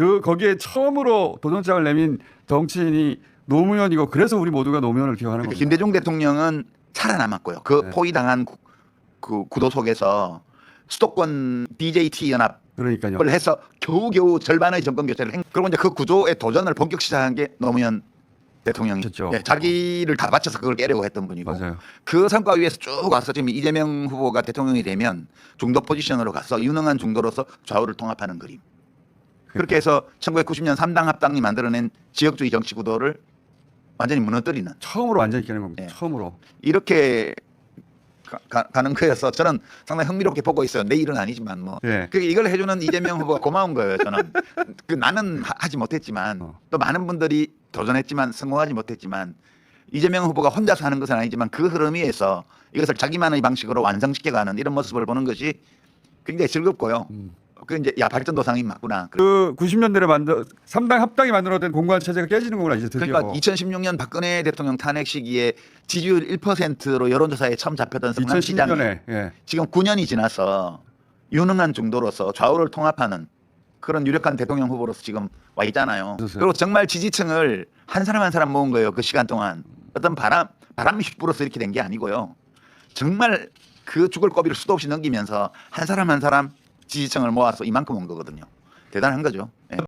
그 거기에 처음으로 도전장을 내민 정치인이 노무현이고 그래서 우리 모두가 노무현을 기억하는 그러니까 겁니다. 김대중 대통령은 살아남았고요. 그 네. 포위 당한 구, 그 구도 속에서 수도권 DJT 연합을 그러니까요. 해서 겨우겨우 절반의 정권 교체를 행. 그리고 이제 그 구조의 도전을 본격 시작한 게 노무현 대통령이 그렇죠. 예, 자기를 다 바쳐서 그걸 깨려고 했던 분이고 맞아요. 그 성과 위에서 쭉 와서 지금 이재명 후보가 대통령이 되면 중도 포지션으로 가서 유능한 중도로서 좌우를 통합하는 그림. 그렇게 해서 1990년 3당 합당이 만들어낸 지역주의 정치 구도를 완전히 무너뜨리는 처음으로 완전히 깨는 겁니다. 예. 처음으로. 이렇게 가, 는 거여서 저는 상당히 흥미롭게 보고 있어요. 내 일은 아니지만 뭐. 예. 그 이걸 해주는 이재명 후보가 고마운 거예요. 저는 그 나는 하- 하지 못했지만 어. 또 많은 분들이 도전했지만 성공하지 못했지만 이재명 후보가 혼자서 하는 것은 아니지만 그 흐름 위에서 이것을 자기만의 방식으로 완성시켜가는 이런 모습을 보는 것이 굉장히 즐겁고요. 음. 그 이제 야 발전도상이 맞구나. 그 90년대에 만들 3당 합당이 만들어낸 공관 체제가 깨지는 거구나 이제 드디어. 그러니까 2016년 박근혜 대통령 탄핵 시기에 지지율 1%로 여론조사에 처음 잡혔던 성남시장이 2010년에 예. 지금 9년이 지나서 유능한 중도로서 좌우를 통합하는 그런 유력한 대통령 후보로서 지금 와 있잖아요. 그리고 정말 지지층을 한 사람 한 사람 모은 거예요. 그 시간 동안 어떤 바람 바람이 휘 불어서 이렇게 된 게 아니고요. 정말 그 죽을 고비를 수도 없이 넘기면서 한 사람 한 사람 지지층을 모아서 이만큼 온 거거든요. 대단한 거죠. 예.